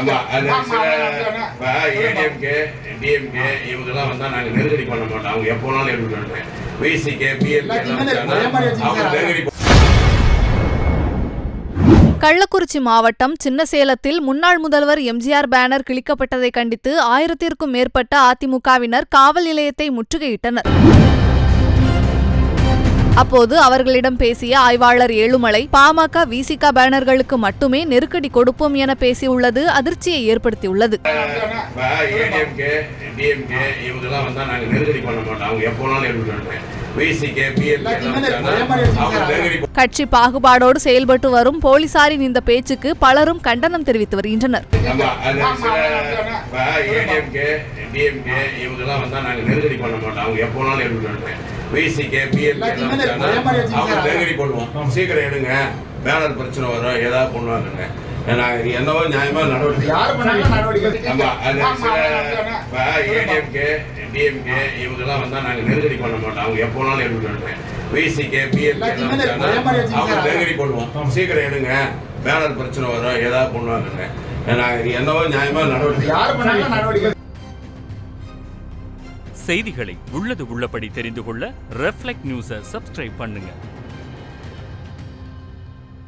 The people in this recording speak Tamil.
ஆமா ஏடிஎம்கே டிஎம்கே இவங்கெல்லாம் வந்தா நாங்க நெருக்கடி பண்ண மாட்டோம் அவங்க விசிகே பிஎல்கே கள்ளக்குறிச்சி மாவட்டம் சின்னசேலத்தில் முன்னாள் முதல்வர் எம்ஜிஆர் பேனர் கிழிக்கப்பட்டதை கண்டித்து ஆயிரத்திற்கும் மேற்பட்ட அதிமுகவினர் காவல் நிலையத்தை முற்றுகையிட்டனர். அப்போது அவர்களிடம் பேசிய ஆய்வாளர் ஏழுமலை பாமக விசிக பேனர்களுக்கு மட்டுமே நெருக்கடி கொடுப்போம் என பேசியுள்ளது அதிர்ச்சியை ஏற்படுத்தியுள்ளது. டிஎம்கே இவங்கெல்லாம் வந்தா நாங்க நெருக்கடி பண்ண மாட்டோம். அவங்க எப்போ கட்சி பாகுபாடோடு செயல்பட்டு வரும் போலீசாரின் இந்த பேச்சுக்கு பலரும் கண்டனம் தெரிவித்து வருகின்றனர். சீக்கிரம் எடுங்க. பேனர் பிரச்சனை வரும். ஏதாவது பண்ணுவாங்க என்னவோ நியாயமா நடவடிக்கை ஏடிஎம்கே டிஎம்கே இவங்கெல்லாம் வந்தா நாங்க நெருக்கடி பண்ண மாட்டோம். அவங்க எப்போ வேணாலும் எடுத்துட்டு விசிகே வச்சுங்க அவங்க. நெருக்கடி பண்ணுவோம். சீக்கிரம் எடுங்க. பேனர் பிரச்சனை வரும். ஏதாவது பண்ணுவாங்க நாங்க என்னவோ நியாயமா நடவடிக்கை யார் பண்ணாலும் நடவடிக்கை செய்திகளை உள்ளது உள்ளபடி தெரிந்து கொள்ள ரெஃப்ளெக்ட் நியூஸை சப்ஸ்கிரைப் பண்ணுங்க.